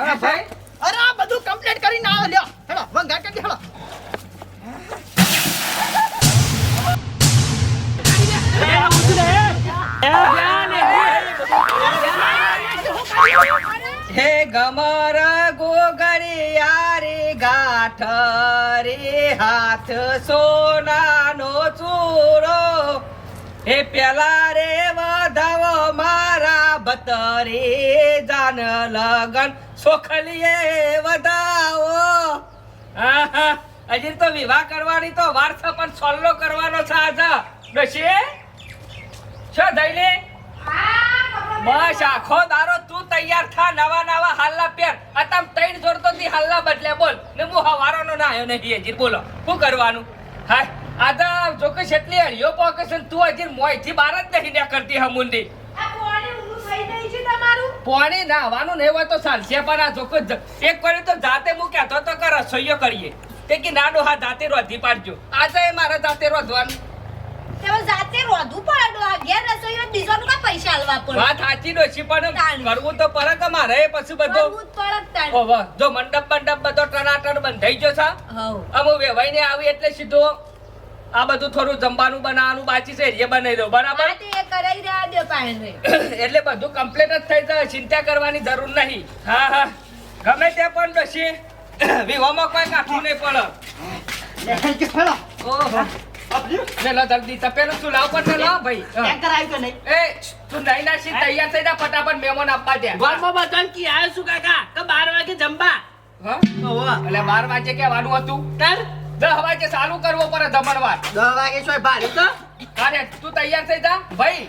હા ભાઈ. અરે આ બધું કમ્પ્લીટ કરીને આવો લ્યો. હેડો વંગા કરી હેડો. હે ગમર ગોગરિયા રે ગાઠ રે હાથ સોનાનો ચૂરો. હે પેલા રે વધાવો મારા બતરે જાન લગન સોખલીએ વધાવો. હજી તો વિવાહ કરવાની તો વાર પણ સોલ્લો કરવાનો છે આજે. ડોશી છો દઈલે બસ, આખો દારો તું તૈયાર થા, નવા નવા હાલના પેર. અતમ ત્રણ જોડતો થી હાલના બદલે બોલ. ને હું હવારાનો ના આયો નહીં, હજી બોલો. શું કરવાનું? હા આદા જોકે છેટલી હળિયો પોકેશન તું હજી મોયથી બાર જ નહીં ને કરતી હમુંડી. પોણી નાહવાનું નહીં હોય તો ચાલશે પણ આ જોકો એક કર્યું તો જાતે હું કહેતો તો કે રસોઈયો કરીએ. તે કે નાડો હા જાતે રોધી પાડજો. આજે મારે જાતે રોધવાનું. જાતે રોધવું પડે આ ઘેર રસોઈનો બીજાનું કા પૈસા આલવા પડે. વાત સાચી ડોશી પણ. કરવું તો પડે કે મારે પછી બધું? કરવું પડે તાણ. ઓહો, જો મંડપ મંડપ બધો ટનાટન બંધાઈ ગયો છે? હઉ. અમુ વેવાઈને આવી એટલે સીધો આ બધું થોડું જમવાનું બનાવવાનું બાકી છે એ બનાવી દો બરાબર? હા, તે કરાઈ રહ્યા દે પાણી એટલે બધું કમ્પ્લીટ જ થઈ જાય ચિંતા કરવાની જરૂર નહીં. હા હા. ગમે તે પણ ડોશી વિહોમાં કોઈ કાઠું નહીં પડે. ઓહો. જલ્દી તપેલું તું લાવ પણ લે ભાઈ. હા. ટેન્કર આવ્યું કે નહીં. એ તું નહીં નાસી તૈયાર થઈ જા ફટાફટ મહેમાન આપવા દે. ઘરમાં બધાને કી આવ્યો છું કાકા? કે બાર વાગે જમવા. હા? એટલે બાર વાગે કહેવાનું હતું. તાર? દસ વાગે ચાલુ કરવો પડે ધમણવાર દસ વાગે છો ભારી તો? અરે તું તૈયાર થઈ જા. ભાઈ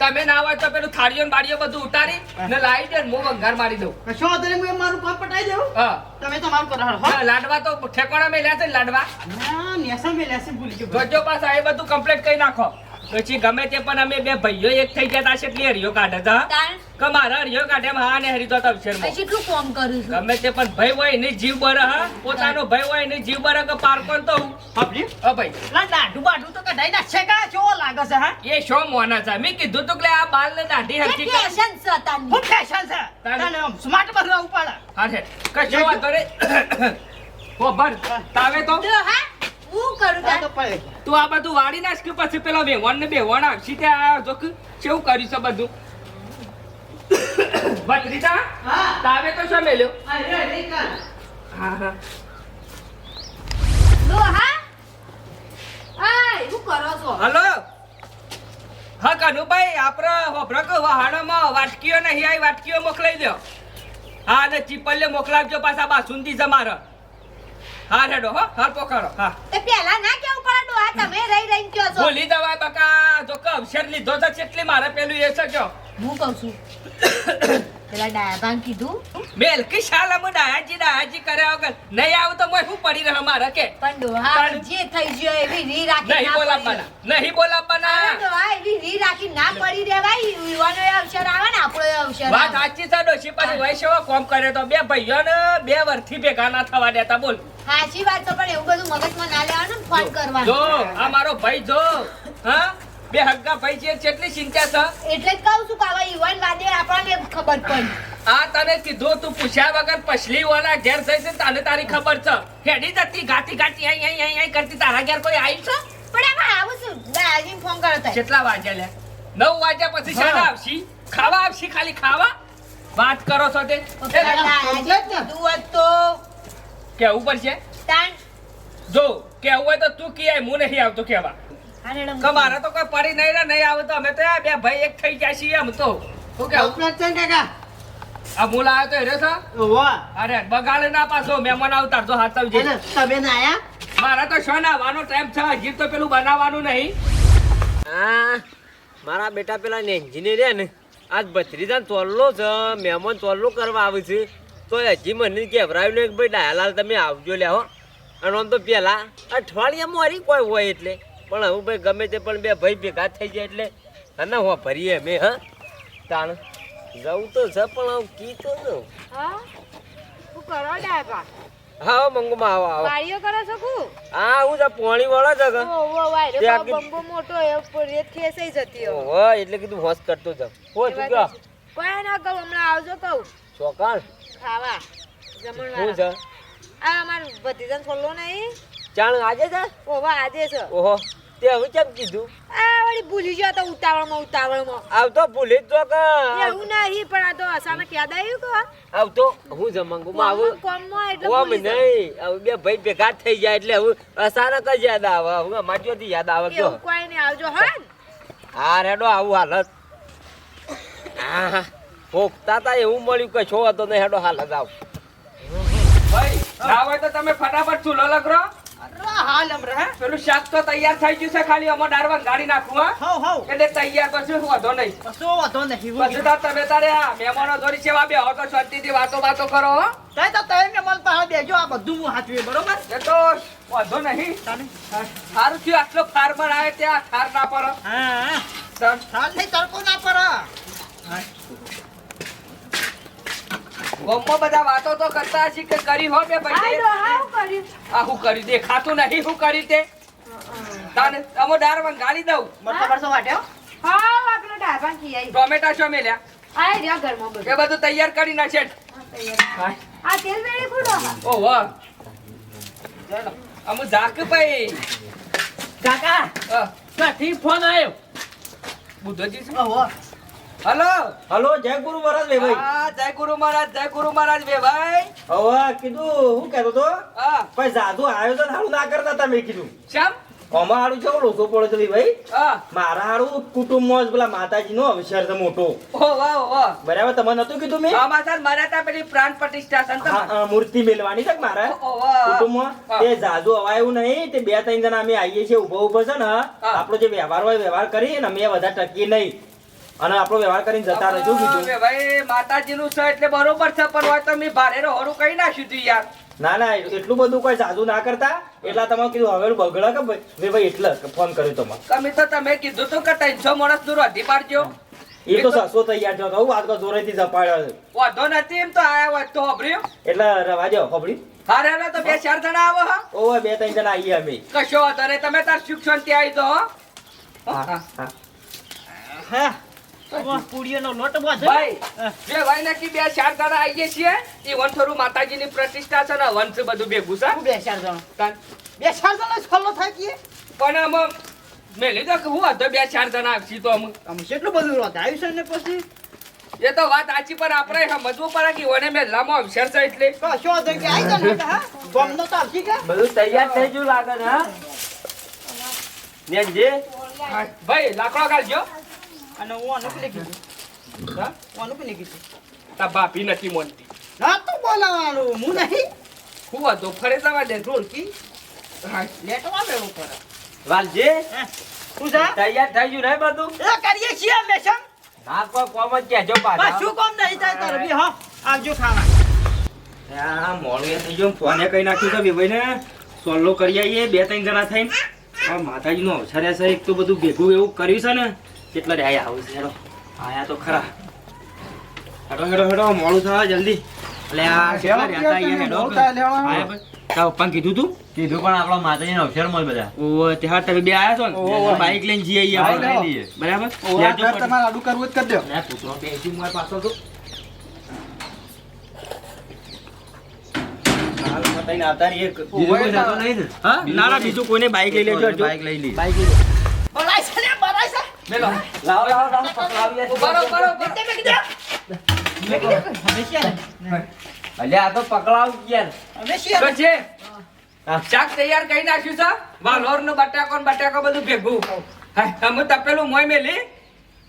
તમે ના હોય તો પેલું થાળીઓ ને બાળીઓ બધું ઉતારી ને લાવી દે હું વંગાર મારી દઉં. કશો વાંધો નહીં હું મારું કામ પટાઈ દઉં? હા. તમે તો મારું કરો હા, લાડવા તો ઠેકોણા મેલ્યા છે લાડવા. ના નેસા મે લેસી ભૂલી ગયો. ગજો પાસ એ બધું કમ્પ્લીટ કરી નાખો. પછી ગમે તે પણ અમે બે ભાઈઓ એક થઈ ગયા છે એટલે હરિયો કાઢે છે કે મારા હરિયો કાઢે હા ને હરી તો અવસરમાં. કેટલું કોમ કરું છું. ગમે તે પણ ભાઈ હોય એની જીવ બરે હા પોતાનો ભાઈ હોય એની જીવ બરે કે પારકોન તો હું? આપજી? હા ભાઈ. લા દાઢું બાઢું તો કઢાઈ નાખશે કા? જો લાગે છે હા? એ શો મોના છે? મેં કીધું તું કે આ બાલ ને દાઢી હતી કે ફેશન છે તાન. હું ફેશન છે? તાને- આમ સ્માર્ટ બનવા ઉપાડા હા છે. કશો વાંધો નહીં. ઓ ભર. તાવે તો. હા? હું કરું તો પડે તું આ બધું વાળી નાખ કે પછી પેલા વેવણ ને બેવણ આવશે ત્યાં જોક કેવું કર્યું છે બધું? ભત્રીજા હા. તાવે તો શું મેલ્યો? અરે અરે કર. હા હા. લો હા. આય હું કરો છો? હલો. હા કનુભાઈ આપણે હોભરો કે વહાણોમાં વાટકીઓ નહીં આવી વાટકીઓ મોકલાઈ દો હા અને ચીપલ્લે મોકલાવજો પાછા બાસુંદી જમારો હા રેડો હો હાલ પોકારો હા. તે પેલા ના કેવું પડે ડોહા તમે રહી રહી કયો છો? બોલી દવા બકા જો કબ શેર લીધો છે કેટલી મારે પેલું એ છે જો. હું કહું છું? પેલા ડાયાભાન કીધું. મેલકી શાલ અમે ડાયાજી ડાયાજી કર્યા વગર નહીં આવું તો મોય હું પડી રહે મારે કે? પણ ડોહા જે થઈ ગયો એવી રી રાખી નહીં બોલાવવાના નહીં બોલાવવાના. ડોહા એવી રી રાખી ના પડી રહેવાય. યુવાનો એ અવસર આવે ને આપણો અવસર વાત સાચી છે ડોશી પણ વૈશ્વ કોમ કરે તો બે ભાઈઓ ને બે વર્ષથી ભેગા ના થવા દેતા બોલ. સાચી વાત તો પણ એવું બધું મગજમાં ના લેવાનું ફોન કરવાનું. જો આ મારો ભાઈ જો હા? બે હગ્ગા ભાઈ છે કેટલી ચિંતા છે? એટલે જ કહું છું કે આવા યુવાન વાદે આપણને ખબર પડી. આ તને કીધું તું પૂછ્યા વગર પછલી વાળા ઘેર જઈ છે તને તારી ખબર છે. હેડી જતી ગાતી ગાતી અહીં અહીં અહીં અહીં કરતી તારા ઘેર કોઈ આવી છે? પણ આમાં આવું છું દાદાજીને ફોન કર્યો તાય. કેટલા વાગ્યા લે? નવ વાગ્યા પછી શાળા આવશી? ખાવા આવશી ખાલી ખાવા? વાત કરો છો તે. તો કીધું તો કેવું પડશે? તાણ. જો કેવું હોય તો તું કે હું નહીં આવતો કેવા મારે તો કોઈ પડી નહીં રે નહીં આવે તો અમે તો બે ભાઈ એક થઈ ગયા છીએ એમ તો. શું કે કાકા? આ મૂળ આવ્યો તો હેરે છે? ઓહો. અરે બગાડે ના પાછો મહેમાન આવતા તો હાથ તમે ના આયા? મારા તો શું નાવાનો ટાઈમ છે હજી તો પેલું બનાવવાનું નહીં. હા મારા બેટા પેલા ને એન્જિનિયર ને આજ ભત્રીજા ચોલ્લો છે મહેમાન ચોલ્લો કરવા આવે છે. તો હજી મને કહેવરાયું નહીં કે ભાઈ ડાયાલાલ તમે આવજો લે હો. અને આમ તો પેલા અઠવાડિયામાં હરી કોઈ હોય એટલે. પણ હું ભાઈ ગમે તે પણ બે ભાઈ ભેગા થઈ જાય એટલે અને હું ભરીએ અમે હા? તાણ જવું તો છે પણ આવું કી તો હા? હું કરો હા મંગુમાં આવો આવો. વાળીઓ કરો છો કુ? હા હું છે પોણી વાળા છે કે ઓ ઓ વાયરો બંબો મોટો એ પૂરી થેસઈ જતી હો ઓહો એટલે કીધું હોસ કરતો જાવ હો તું કયો કોઈ ના કહું હમણાં આવજો કહું. ચોકાણ. ખાવા. જમણવા હું છે આ અમાર ભતીજાને છોલ્લો નહીં. ચાણ આજે છે? ઓવા આજે છે. ઓહો તે હવે કેમ કીધું? આ વળી ભૂલી ગયો તો ઉતાવળમાં ઉતાવળમાં. આવતો ભૂલી જ તો કે. એવું નહીં પણ આ તો અચાનક યાદ આવ્યું કે. આવતો? હું જમંગુમાં આવું? કોમમાં એટલે ઓમ નહીં હવે બે ભાઈ ભેગા થઈ જાય એટલે હવે અચાનક જ યાદ આવે. હવે અમારી યાદ આવે તો કોઈ નહીં આવજો હા. હા રેડો આવું હાલત. હા ભોગતા તા એવું મળ્યું કે છો હતો ને હેડો હાલત આવ ભાઈ ના હોય તો તમે ફટાફટ ચૂલો લગરો હાલ અમરે હે? પેલું શાક તો તૈયાર થઈ ગયું છે ખાલી અમો ડાળવા ગાડી નાખું હા. હો હાવ એટલે તૈયાર પછી વાંધો નહીં. કશો વાંધો નહીં હું પછી તો તમે તારે આ મહેમાનો દોરી છે બે હો તો શાંતિથી વાતો વાતો કરો હો. તઈ તો તમે મન પાસે બેજો આ બધું હું હાચવી બરોબર? એ તો વાંધો નહીં. સારું થયું આટલો ફાર્મર આવે ત્યાં ઠાર ના પર હા. ઠાર નહીં તડકો ના પર ગામમાં બધા વાતો તો કરતા હશે કે કરી હો બે ભાઈ? આ હું કરી દેખાતું નહીં હું કરી તે. તાને અમો દાર વંગાળી દઉં. મરસો મરસો વાટ્યો હા. આપણો ડાભાન ખી આઈ. ટોમેટા છો મેલ્યા. આઈ રહ્યા ઘરમાં બધું. એ બધું તૈયાર કરી નાખે. હા, આ તેલ વેળી ખુડો ઓ વાહ અમુ જાક ભાઈ. કાકા ક્યાંથી ફોન આવ્યો બુદ્ધજી શું? હલો. હલો જય ગુરુ મહારાજ બે ભાઈ. હા જય ગુરુ મહારાજ જય ગુરુ મહારાજ ભાઈ. હવે કીધું હું કહેતો તો હા. કોઈ જાદુ આયોજન હારું ના કરતા તમે કીધું. શ્યામ આમાં હારું છે ઓછો પડે છે ભાઈ. હા. મારા હારું કુટુંબમાં જ પેલા માતાજીનો અવસર છે મોટો. ઓ વાહ વાહ બરાબર તમને નતું કીધું મેં? સર મારા ત્યાં પેલી પ્રાણ પ્રતિષ્ઠા ને હા? હા, મૂર્તિ મેલવાની છે મારા? કુટુંબમાં? હા. તે જાદુ અવાયું નહીં તે બે ત્રણ જણા અમે આવીએ છીએ ઊભો ઊભો છે ને આપડો આપણો જે વ્યવહાર હોય વ્યવહાર કરીએ ને અમે વધારે ટકીએ નહીં. અને આપણો વ્યવહાર કરીને જતા રહેજો કીધું હવે ભાઈ માતાજીનું છે એટલે બરોબર છે પણ હોય તો મેં ભારે હોરું કઈ નાખ્યું તું યાર. ના ના એટલું બધું કોઈ જાદુ ના કરતા. એટલા તમારે કીધું હવે બગડા કે ભાઈ ભાઈ એટલે ફોન કર્યો તમારે. તમે તો તમે કીધું તું કે ત્રણસો માણસનું રોધી પાડજો એ તો સસો તૈયાર થયો તો વાત તો જોરેથી જપાડ્યો વાંધો નથી એમ તો આયા હોય તો હોભર્યું એટલે રવાજો જાઓ હારે હા તો બે ચાર જણા આવો હા. ઓવે બે ત્રણ જણા આવીએ અમે. કશો વાંધો તમે તાર શિક્ષણ શાંતિ આવી દો હો. હા, હા. હા. હા પૂડીઓનો લોટ બાંધો ભાઈ બે ભાઈ નક્કી બે ચાર જણા આવીએ છીએ. એ વંથોરું માતાજીની પ્રતિષ્ઠા છે ને વંશ બધું ભેગું છે. બે ચાર જણ. બે ચાર જણ છલ્લો થાય કે? પણ આમ મેં લીધો કે હું હતો બે ચાર જણા આવશી તો આમ. આમ કેટલું બધું રોત છે ને પછી? એ તો વાત સાચી પણ આપણે સમજવું પડે કે ઓને મેં લાંબો અવસર છે એટલે. કશો વાંધો કે જાને એટલે હા? ગમનો તો આવશે કે? બધું તૈયાર થઈ ગયું લાગે ને હા? નેનજી? ભાઈ લાકડો કાઢજો અને હું આનું પેલી કીધું. હા? આનું પેલી કીધું. તા બાપી નથી મોનતી. ના તો બોલાવાનું હું નહીં. હું હતો ફરે જવા દે ઢોલકી હા. લેટવા બેવું પડે વાલજી શું છે તૈયાર થઈ ગયું નહીં બધું? એ કરીએ છીએ અમે સમ હા કોઈ કોમ જ કહેજો પાછા. શું કામ નહીં થાય તારે? બી હા આવજો ખાવા. આ મોડું એ થઈ ગયું ફોને કઈ નાખ્યું છે બે ભાઈને સોલ્લો કરી આવીએ બે ત્રણ જણા થઈને. આ માતાજીનો અવસર છે એક તો બધું ભેગું એવું કર્યું છે ને. કેટલા રહ્યા આવું છે? હેડો. આયા તો ખરા. હેડો હેડો હેડો મોડું થવા જલ્દી. એટલે આ કેટલા રહ્યા અહીંયા હેડો. આયા ભાઈ. પપ્પાને કીધું તું? કીધું પણ આપણો માતાજીનો અવસર મળે બધા. ઓ ત્યાં તમે બે આયા છો ને? બાઈક લઈને જઈએ અહીંયા લઈ લઈએ. બરાબર? લેજો તમારે આડું કરવું જ કરી દો. લે, કૂતરો બેસી મારી પાછળ તો. હાલ પતાઈને આવતા રહીએ. બીજું કોઈ જતો નહીં ને? હા? ના ના બીજું કોઈને બાઈક લઈ લેજો બાઈક લઈ લે. બાઈક લઈ લેજો. બરાય છે ને બરાય છે મેલો. લાવો લાવો લાવો પકડાવીએ. ઊભા રહો, ઊભા રહો, ઊભા રહો. તમે કીધું મેં કીધું છીએ ને અલ્યા આ તો પકડાવ યાર. છીએ. તો છે. શાક તૈયાર કરી નાખ્યું છે. વાલોરનું બટાકો બટાકો બધું ભેગું. હા, તપેલું મોય મેલી.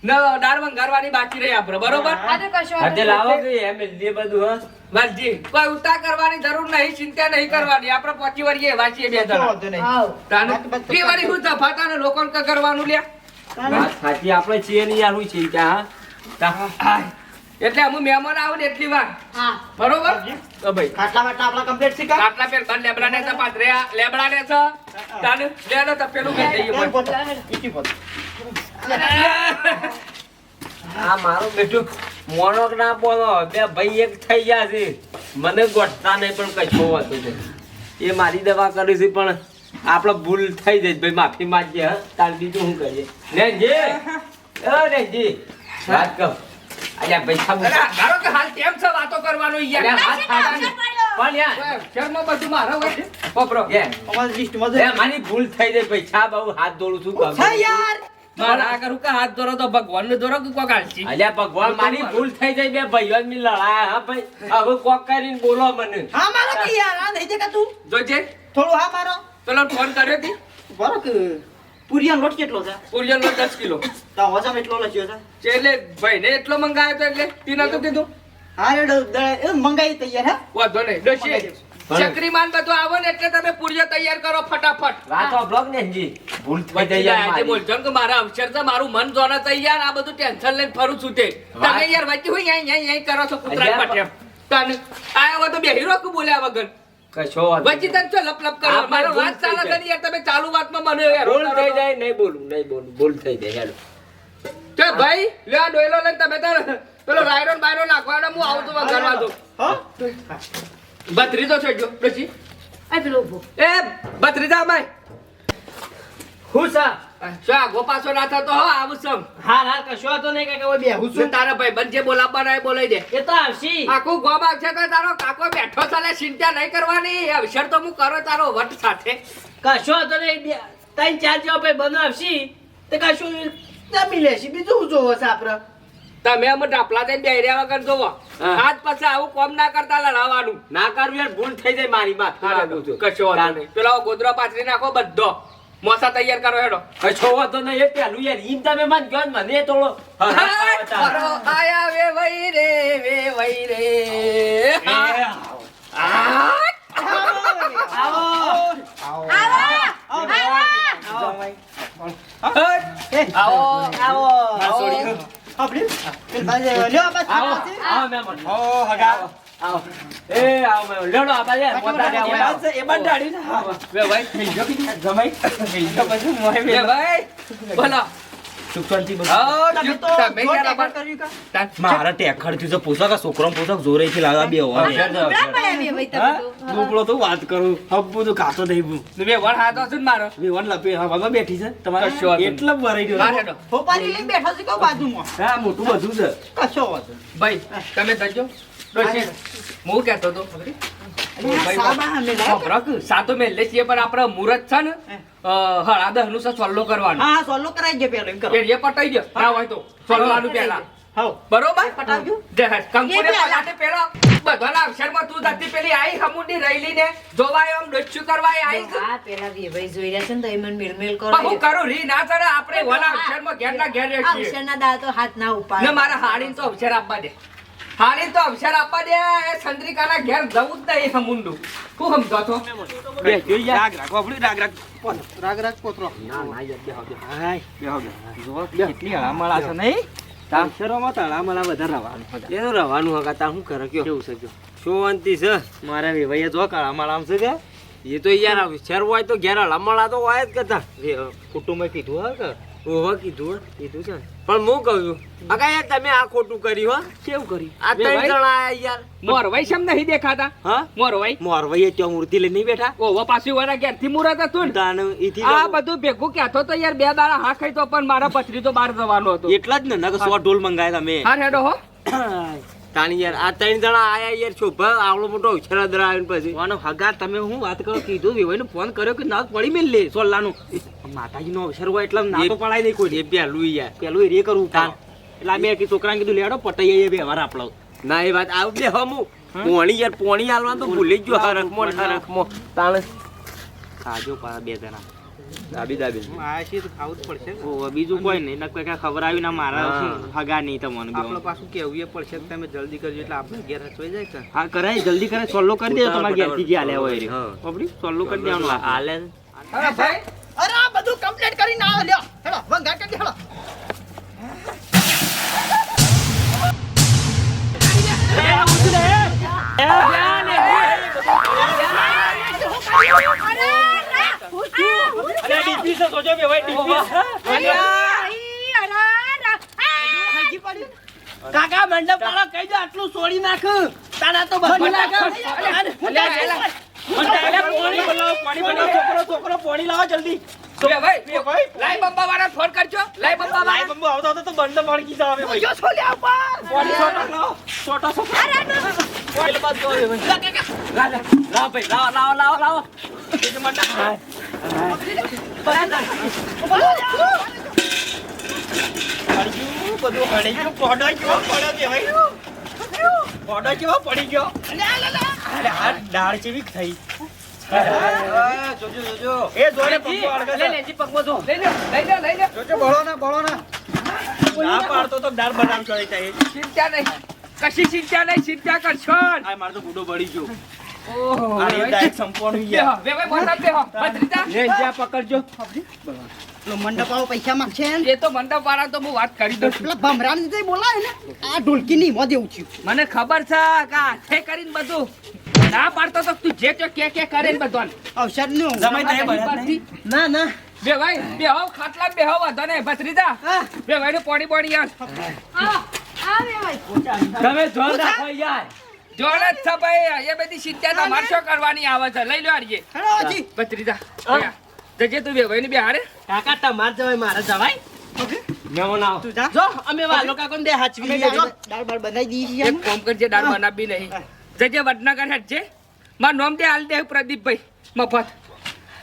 ને દાળ વંગારવાની બાકી રહી આપણે બરોબર? આ તો કશો હા તે લાવો કે એમ લે બધું હા? વાલજી કોઈ ઉતા કરવાની જરૂર નહીં ચિંતા નહીં કરવાની. આપણે પચી વરીએ વાંચીએ બે જણા. તાનું ફી વરી હું તફાતા ને લોકોને કરવાનું લ્યા? સાચી આપણે છીએ નહીં યાર હું ચિંતા હા? એટલે અમે મહેમાન આવું ને એટલી વાર. બરોબર? તો ભાઈ. ખાટલા વાટલા આપણા complete છે કા? પેર બંધ લેબડા ને છે પાથર્યા લેબડા ને છે. તાનું લે લો તપેલું મેં દઈએ એક બોલ. બોતલ, ઈકી બોતલ. આ મારું બેટું મોણોક ના બોલો બે ભાઈ એક થઈ ગયા છે. મને ગોઠતા નહીં પણ કશો છે એ મારી દવા કરી છે પણ આપણે ભૂલ થઈ જાય ભાઈ માફી માંગીએ હા? તાર બીજું શું કરીએ? અ નેનજી વાત કહું અલ્યા ભાઈ સાબુ ધારો કે હાલ કેમ છે વાતો કરવાનો યાર? અલ્યા હાથ શેના ખાતા અક્ષર પડ્યો? પણ યાર શર્મા બધું મારો હોય પકડો એ, અમારી લિસ્ટમાં એ મારી ભૂલ થઈ ગઈ પૈસા બહુ હાથ દોડું છું કહું. યાર! મારા આ કરું કે હાથ ધોરો તો ભગવાન ને ધોરો કે કોક હાલશી અલ્યા ભગવાન મારી ભૂલ થઈ જાય બે ભાઈઓ ની લડાયા હા ભાઈ? હવે કોક કરીને બોલો મને. હા મારો કે યાર આ નહીં દેખાતું? જોજે. થોડું હા મારો. પેલો ફોન કર્યો હતી બરો કે પુરિયાનો લોટ કેટલો છે? પુરિયન લોટ દસ કિલો. તો વજન એટલો લખ્યો છે. એટલે ભાઈ ને એટલો મંગાયો તો એટલે તીના તો કીધું? હા એ મંગાઈ તૈયાર હા? વાંધો નહીં ડોશી. ચકરી માન બધું આવો ને એટલે તમે પુરિયો તૈયાર કરો ફટાફટ. વાત બ્લોગ ને જી ભૂલ થઈ ગઈ આજે બોલ કે મારા અવસર છે મારું મન જોને તૈયાર આ બધું ટેન્શન લઈને ફરું છું તે. તમે યાર વચ્ચે હોય અહીં અહીં કરો છો કુતરા અલ્યા, તને આયા તો બે હીરો કે બોલ્યા વગર. કશો વચ્ચે તન ચો લપ લપ કરો? મારો ભૂલ વાત થઈ ચાલે જાય. છે યાર તમે ચાલુ વાતમાં મને યાર ભૂલ થઈ જાય નહીં બોલું નહીં બોલું ભૂલ થઈ જાય હેલો. તો ભાઈ લે આ ડોયલો લઈને તમે તાર પેલો રાયરોન ને બાયરો નાખવાનો હું આવું છું ઘરમાં તો. હા? બત્રીજો છે જો પછી આ પેલો ઊભો. એ બત્રીજા માય હું સા? આગો પાછો ના થતો હો આવું સમ હા હા કશો તો નહીં કાંઈ કે હવે બેહું તારા ભાઈ બંધ જે બોલાવવાના એ બોલાવી દે. એ તો આવશી. આખું ગોમ આવશે તો તારો કાકો બેઠો ચાલે ચિંતા નહીં કરવાની. અવસર તો હું કરો તારો વટ સાથે. કશો તો નહીં બે ત્રણ ચાર જેવા ભાઈ બનાવશી તે કશું જમી લેશી બીજું શું જોવો છે આપણે તમે અમે ડાપલા દઈને બેહી વગર જોવો. આજ પછી આવું કોમ ના કરતા લડાવવાનું. ના કરવું ભૂલ થઈ જાય મારી માં કશો પેલો ગોદરો પાથરી નાખો બધો. મોસા તૈયાર કરો હેડો. છો વાંધો નહીં એ પેલું યાર ઈમ તમે મન ગયો ને મને થોડો આયા વે વઈ રે વે વઈ રે. આવો. આવો, આવો. આવો. એ આવો લેડો આ બાજુ આવો. એ ભાઈ. થઈ ગયો? મારા ટેખડ થયું પોશાક છોકરો પોશાક જોરે થી બે પડ્યા બે ભાઈ તો. વાત કરું. હબ્બુ તો કાતો થઈ ગયું બે વણ હાથો છે ને મારો. વેવન લપે. હવામાં બેઠી છે. તમારે એટલા ભરાઈ હા, ગયો હેડો. લઈને બેઠો છે કહું બાજુમાં? હા મોટું બધું છે. કશો ભાઈ તમે ડોશી હું કહેતો તો છીએ પણ મુહૂર્ત છે ને નું સોલ્લો કરવાનો. હા પેલો એમ કરો. એ પટાઈ દો ના હોય તો સોલ્લાનું પહેલા. બરોબર? પટાવજો. કંકુને પલાટે પેલો બધાના અક્ષરમાં તું ધરતી પેલી આઈ હમુંડી રઈલી ને જોવાય આમ ડોચ્યું કરવાય આઈ છે. પેલા બે જોઈ રહ્યા છે ને તો એ મેલમેલ કરો. હું કરું રી ના કરે આપણે ઓલા અક્ષરમાં ઘેર ના ઘેર રહીએ. અક્ષરના દાડા તો હાથ ના ઉપાડે. ને મારા હાડીને તો અક્ષર આપવા દે. હાડીને તો અવસર આપવા દે. એ ચંદ્રિકાના ઘેર જવું જ નહીં હમુંડું શું સમજો છો? રાગ રાખ આપણું રાગ રાખ. રાગ રાખ પોતરો ના ના યાર બે હવે હાય. બેહો બેહો જુઓ કેટલી હળામળા છે નહીં? તાશરોમાં તો હળામળા વધારે રવાનું રવાનું હગા તા શું કરે કયો? કેવું છે જો શાંતિ છે. મારા વેવાઈએ જો હળામળામ છે કે? એ તો યાર શેર હોય તો ઘેર હલામણા તો હોય જ કરતા કુટુંબે કીધું હા કે? ઓહો કીધું કીધું છે પણ હું કહું છું અગા યાર તમે આ ખોટું કર્યું હો કેવું કરી આ ત્રણ. જણા આયા યાર. મોરવાઈ સમ નહીં દેખાતા? હા? મોરવાઈ મોરવાઈએ ત્યાં મૂર્તિ લઈને નહીં બેઠા? ઓવા પાછું વાળા ક્યારથી મૂરત હતું ને. તાન ઈથી આ બધું ભેગું કેતો તો યાર બે દાડા હા ખાઈ તો પણ મારા પથરી તો બહાર જવાનો હતો. એટલા જ ને નકર સો ઢોલ મંગાયા તમે. હા હેડો હો. તાણી યાર આ ત્રણ જણા આયા યાર શોભા આવડો મોટો અક્ષર આવીને પછી. વાનો હગા તમે હું વાત કરો? કીધું વિવાઈને ફોન કર્યો કે ના પડી મેલ લે સોલ્લાનું. માતાજીનો અવસર હોય એટલે ના તો પડાય નહીં કોઈ. એ પેલું યાર. પેલું એ કરવું તાન એટલે મેં કીધું છોકરાને કીધું લેડો પટાઈ આવીએ વ્યવહાર આપણો. ના એ વાત આવ બે હમુ. પોણી યાર પોણી હાલવા તો ભૂલી જ ગયો હરખમો હરખમો તાણ. ખાજો પા બે જણા. દાબી દાબી. ઓ બીજું કોઈ નહીં. નકર કાંઈ ખબર આવી ના મારા. હા. હગા નહીં તમને આપણે પાછું કેવું પડશે તમે જલ્દી કરજો એટલે આપણે ઘેર હચવાઈ જાય કે હા કરાય. જલ્દી કરે સોલ્લો કરી દે તમારે ઘેરથી જે આલ્યા હોય રે પબડી સોલ્લો કરી દેવાનું આ. હાલે હા ભાઈ અરે આ બધું કમ્પ્લીટ કરીને આવો લ્યો. હેડો વંગાર કરી દે હેડો. અરે ડીપી છે સોજો બે ભાઈ ડીપી કાકા મંડપ વાળો કહી દો આટલું સોડી નાખ. તારા તો બધું નાખ. પાણી બનાવો પાણી બનાવો. છોકરો છોકરો પાણી લાવો જલ્દી. બે ભાઈ લાઈ બંબા વાળા ફોન કરજો. લાઈ બંબા લાઈ બંબુ આવતો તો બંધ વળગી જાવ ભાઈ. જો બોડી છોટો છોટો બાદ ભાઈ. લાવો લાવો લાવો લાવો. પોડો ચિંતા નહીં ચિંતા કરશો આ મારે તો ગુડો બળી ગયો. પકડજો. મંડપ વાળો પૈસા માંગશે એ તો મંડપ વાળા તો હું વાત કરી દઉં પેલા ભમરાને જે બોલાય ને? આ ઢોલકી ની મોં દેવું છું મને ખબર છે કે હાથે કરીને બધું. ના પાડતો તો તું જે તે કે કે કરે ને બધું અવસરનું? ના ના. બે ભાઈ બે હો ખાટલા બે હો વાંધો ને ભત્રીજા બે ભાઈ નું પોડી પોડી યાર આવો આવે ભાઈ તમે જો રાખો યાર. જોડે જ છે ભાઈ એ બધી ચિંતા તો શું કરવાની આવે છે. લઈ લો આરીએ ભત્રીજા જજે તું બે ભાઈ ને બે હારે. કાકા તમાર જવાય મારે જવાય. મહેમાન આવો જો. અમે વાલો કાકોને બે હાચવી લઈએ, જો. દાળ બાળ બનાવી દઈએ એક કોમ કરજે દાળ બનાવી નહીં. જજે વડનગર હેઠ છે મારું દે હાલ દે પ્રદીપભાઈ. મફત.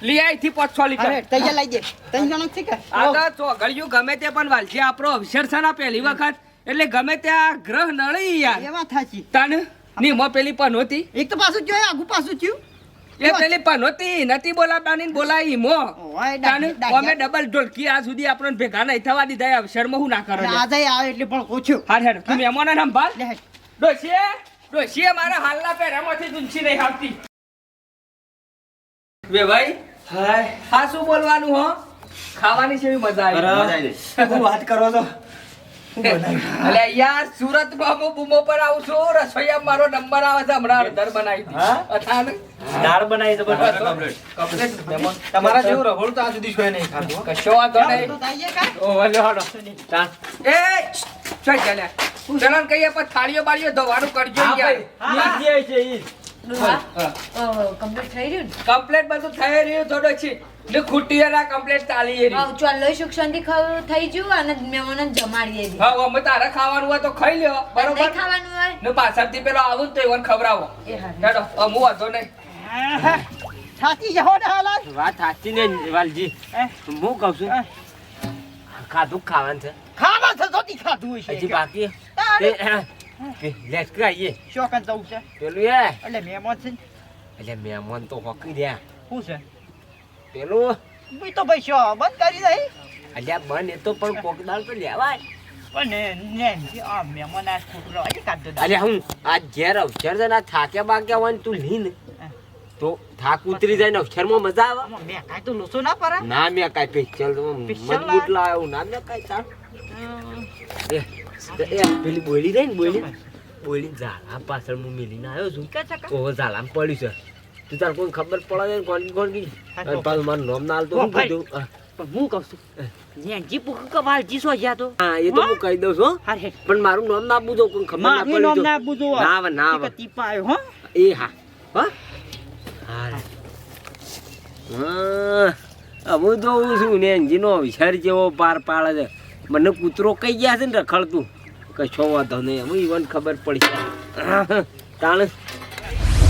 લઈ આવી થી પાંચ છ લીટર. તૈયાર લાવી દે. ત્રણ જણા છે કે? આ તો ચોગડિયું ગમે તે પણ વાલજી આપણો અવસર છે ને પહેલી વખત. એટલે ગમે ત્યાં ગ્રહ નળી યાર. એવા તન? ની મો પેલી પણ હોતી એક તો પાછું જોય આગુ પાછું થયું એ પેલી પણ હોતી નથી બોલાવવાની ને બોલાવી મો. અમે ડબલ ઢોલકી આ સુધી આપણને ભેગા નહીં થવા દીધા અવસરમાં હું ના કરો ડાઢી. જાય આવે એટલે પણ ઓછું. હાર હેડ તું મહેમાનો નામ ભાલ લે હેડ. ડોશીએ ડોશીએ મારા હાલના પેરામાંથી દુંછી નહીં આવતી. બે ભાઈ હા શું બોલવાનું હો? ખાવાની છે એવી મજા આવી. હું વાત કરો છો? અલે યાર સુરતમાં હું બૂમો પર આવું છું રસોઈયા મારો નંબર આવે છે હમણાં અડધર બનાવી? દાળ બનાવી કમ્પ્લીટ તમારા જેવું રહોડું તો આ સુધી જોયે નહીં ખાધું કશો વાંધો નહીં. તો તાઈએ કાંઈ? ઓ વલ્યો હાડો એ ચોઈ ચાલ્યા ચલણ કહીએ પણ થાળીઓ બાળીઓ ધોવાનું કરજો યાર. ભાઈ. ઈ જે છે ઈ કમ્પ્લીટ થઈ રહ્યું કમ્પ્લેટ બધું થઈ રહ્યું થોડો છે ને ખૂટીઓના કમ્પ્લેટ ચાલી ને હા ચાલો સુખ શાંતિ થઈ ગયું અને મેમોને જમાડીએ છીએ. હા અમે તારે ખાવાનું હોય તો ખાઈ લ્યો નહીં બરોબર? ખાવાનું હોય? ને પાછળથી પેલો આવું તો એવન ખવડાવો. ચાલો હા. હેડો અમુ વાંધો નહીં. થાકી જાઓ ને હાલાત. વાત સાચી ને વાલજી. હું? કહું છું? ખાધું ખાવાનું છે? ખાવા છે તો તી ખાધું હશે. હજી બાકી? લેસ કરાઈએ લેટ કે આવીએ જવું છે? પેલું એ. એટલે મહેમાન છે એટલે મહેમાન તો હોકી રહ્યા. શું છે? પેલું? બી તો ભાઈ શો બંધ કરી દઈ અલ્યા બંધ એ તો પણ કોક દાળ તો લેવાય. આ હું ઘેર અક્ષર છે ને આ થાક્યા બાક્યા હોય ને તું લીન તો થાક ઉતરી જાય ને અક્ષરમાં મજા આવે. મેં કાંઈ તો લોસો ના પર ના મેં કાંઈ પિક્ચર મજબૂત લાવ્યો. ના મેં કાંઈ એ પેલી બોલી રહી ને બોલી બોલી ઝાલા પાછળ હું મિલીને આવ્યો છું. ઓહો ઝાલામાં પડ્યું છે. તું તાર કોઈ ખબર પડે ને કોણ કોણ કી અને પાછું મારું નામ ના હાલતો હું. કીધું પણ હું કહું છું નેનજી પુક કવાલ જીસો જા તો. હા એ તો હું? કહી દઉં છું હો. હાર હે. પણ મારું નામ ના બુજો કોઈ ખબર ના નામ ના પૂછો ના ના આવે. તીપા આવ્યો હો. એ હા. હા. હા. હા. છું ને એન્જીનો વિચાર જેવો પાર પાડે છે. મને કૂતરો કઈ ગયા છે ને રખડતું. કશો વાંધો નહીં હું ઈવન ખબર પડી. તાણ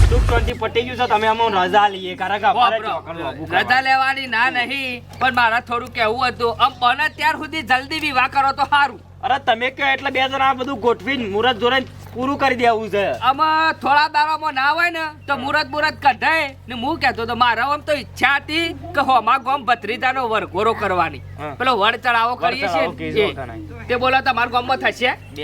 સુખ શાંતિ પટી ગયું છે તમે આમાં રજા લઈએ કારણ કે અમારે વાપરો. ચોકડ લાવવું રજા લેવાની ના નહીં પણ મારા થોડું કેવું હતું આમ બને ત્યાર સુધી જલ્દી વિવાહ કરો તો સારું. અરે તમે કહો એટલે બે જણા આ બધું ગોઠવીને મુહૂર્ત જોડે પૂરું કરી દેવું છે. આમાં થોડા દાડામાં ના હોય ને તો મુરત મુરત કઢાય ને હું કહેતો તો મારા આમ તો ઈચ્છા હતી કે હોમા ગોમ ભત્રીજાનો વરઘોરો કરવાની. પેલો વડ ચડાવો કરીએ છીએ. તે બોલો તમારા ગામમાં થશે? બે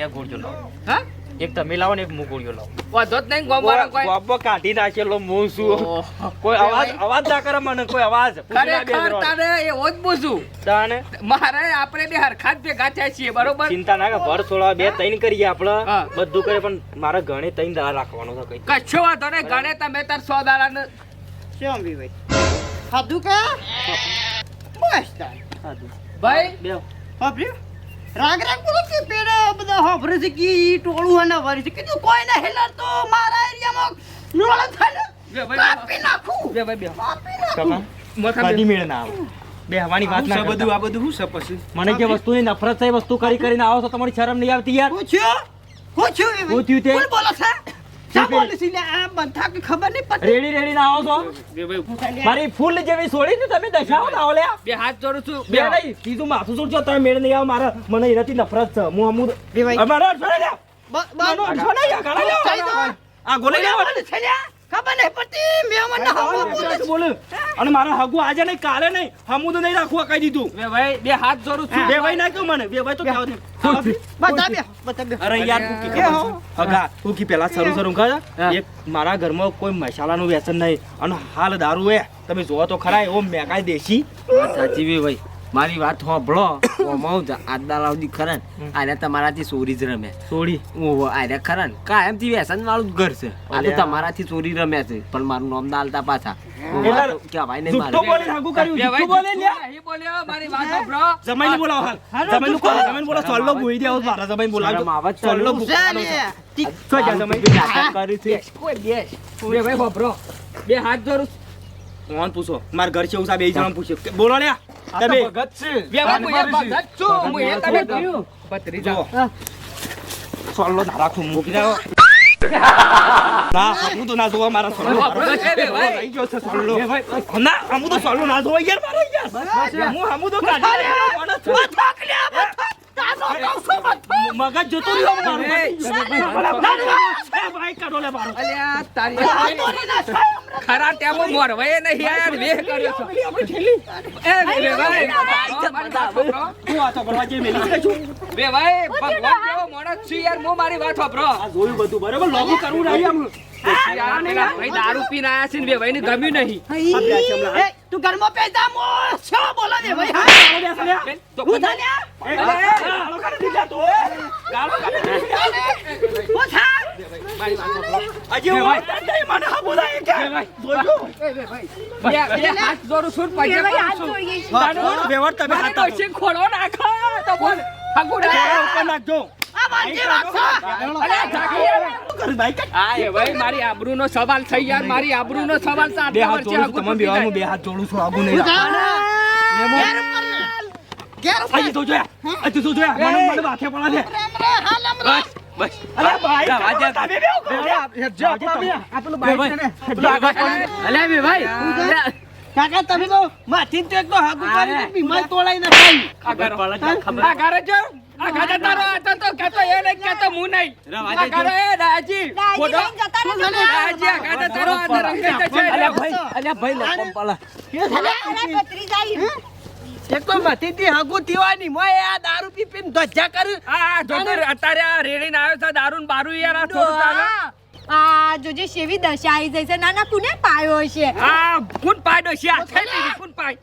હા? એક તમે લાવો ને એક હું લાવો. વાંધો જ નહીં ગામ વાળો કોઈ ગોબો કાઢી નાખેલો હું છું. કોઈ અવાજ અવાજ ના કરે મને કોઈ અવાજ. ખરેખર તારે એવો જ પૂછું તાને મારે આપણે બે હરખા જ ભેગા થયા છીએ બરોબર? ચિંતા ના કર ભર છોડવા બે તૈન કરીએ આપણે. બધું કરે પણ મારે ઘણે તૈન દાડા રાખવાનો છે કઈ. કશો વાંધો નહીં ગણે તમે તાર સો દાડા શું બી ભાઈ? ખાધું કે? બસ તાર ભાઈ? બે. વાપર્યું રાગ રાગ બોલો કે પેલા બધા હોભરે છે કે ઈ ટોળું અને વરી છે. કીધું કોઈ ના હેલર તો મારા એરિયામાં લોળ થાય ને કાપી નાખું. બે ભાઈ બે. કાપી નાખું. કમા મોથા મેળ ના આવે. બે હવાની વાત ના બધું આ બધું શું છે પછી? મને જે વસ્તુની નફરત છે વસ્તુ કરી કરીને આવો છો તમારી શરમ નહીં આવતી યાર. પૂછ્યો? પૂછ્યું હું તે? બોલો છે? રેડી રેડી ના આવો છો? મારી ફૂલ જેવી છોડી ને તમે દશાઓ ના ઓલ્યા બે હાથ જોડું છું. બે નહીં તીજું માથું છોડજો તમે મેળ નહીં આવો મારા મને એનાથી નફરત છે. હું અમારો અડસો નહીં, આ ગોલે ખબર નહીં પડતી. મહેમાન ના બોલે. અને મારા હગુ આજે નહીં કાલે નહીં. હમું તો નહીં રાખવા કહી દીધું. બે ભાઈ બે હાથ જરૂર છું. બે ભાઈ ના કહ્યું મને. બે ભાઈ તો કહો ને બતા બે. બતા બે. અરે યાર કુકી કે હો. હગા કુકી પેલા શરૂ શરૂ કહે એક મારા ઘરમાં કોઈ મસાલાનું વ્યસન નહીં. અને હાલ દારૂ હે. તમે જોવો તો ખરા એવો મેકાય દેશી. સાચી બી ભાઈ. મારી વાત સાંભળો ઓમાં આજના લાવજી ખરા આને તમારાથી ચોરી જ રમે. ચોરી ઓહો આને ખરા કાયમથી વ્યસન વાળું જ ઘર છે. આ તો તમારાથી ચોરી રમે છે પણ મારું નામ ના પાછા. બે હાથ છું. કોણ પૂછો? માર ઘર છે ઉસા બે જણ પૂછ્યો બોલો લ્યા. તમે બે ભાઈ હું એ ભગત છું. હું એ તમે કહ્યું ભત્રીજા જો સોલ્લો ના રાખું મૂકી જાઓ ના હું તો ના જોવા મારા સોલ્લો છે બે લઈ ગયો છે સોલ્લો ના હમું તો સોલ્લો ના જોવા યાર મારો યાર. હું હમું તો કાઢી છું. મગજ જોતો રહ્યો મારું. ભાઈ કાઢો લે મારો. અલ્યા તારી ખરા ટેમો મોરવાય નહીં યાર વેહ કર્યો છો. એ બે ભાઈ. હું આ તો ભરવા જેવી મેલી. છે. બે ભાઈ ભગવાન જેવો માણસ છે યાર હું મારી વાત સાંભળો. આ જોયું બધું બરોબર? લોગો કરવું નહીં આમ. ભાઈ દારૂ પીને આયા છે ને બે ભાઈને ગમ્યું નહીં. તું ઘરમાં પેદા મો છો બોલો ને ભાઈ હા. હું તો, ગાળો ને? ભાઈ ખોળો નાખો તો બોલ. ના. ઉપર નાખજો. સવાલ થઈ યાર મારી સવાલ બે હાથ જોડું જાય. બે હાથ જોડું છું, નહીં. તો જોયા. તો જોયા. મને- મને માથે. બસ ભાઈ, તમે બેહો, કાઢો. જો, તમે. બાઈક ને. અલ્યા બે ભાઈ કાકા તમે તો માથી તો એક તો હાગુ કરી બીમાર તોડાઈ નાખાય. આ ઘરો. આ ઘરે જો. આ ઘરે તારો આ તો કહેતો એ નહીં કહેતો હું નહીં. આ ઘરે એ દાજી દાજી ફોટો લઈને જતા રહો તમે. દાજી આ ઘરે તારો આ રંગે જશે અલ્યા ભાઈ, અલ્યા ભાઈ, લોકો પાલા. અરે ભત્રીજાઈ. એક તો માથીથી હાગુ થવાની, મોય આ દારૂ પી પીને ધ્વજા કર. આ જો અત્યારે આ રેડીને આવ્યો છે દારૂ ને યાર આ થોડું ચાલે. આ જોજે શેવી દશા આવી જાય છે નાના કુને પાયો છે? આ કોણ પાડો. છે? આ થઈ પાય?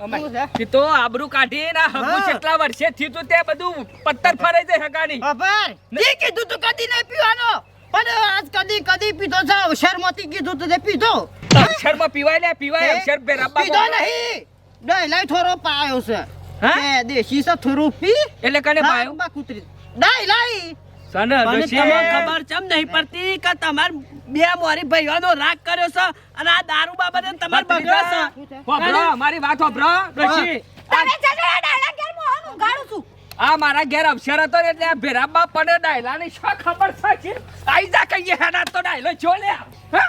તી તો આબરૂ કાઢી ના હગું. કેટલા વર્ષે થી તું તે બધું પત્તર ફરે છે હગાની ખબર? જે કીધું તું કદી નહીં પીવાનો. પણ આજ કદી કદી પીધો છે? અવસરમાંથી કીધું તું તે પીધો? અક્ષરમાં પીવાય ને પીવાય અક્ષર બે રબ્બા પીધો નહીં. ડાયલાય થોડો પાયો છે. હા? દેશી છે થોરું પી. એટલે કને પાયો? કૂતરી ડાયલાય સને મને ખબર ચમ નહીં પડતી કે તમાર બે મોરી ભાઈઓનો રાગ કર્યો છે અને આ દારૂ બાબતે તમાર બગડ્યો છે. હોભળો, મારી વાત હોભળો, ડોશી. તમે જજો આ ડાયલા ઘેર હું આવું છું. આ મારા ઘેર અક્ષર હતો એટલે આ ભેરાબા પડે ડાયલાની શું ખબર છે આઈ જા કહીએ હેડા તો ડાયલો જો લે. હા?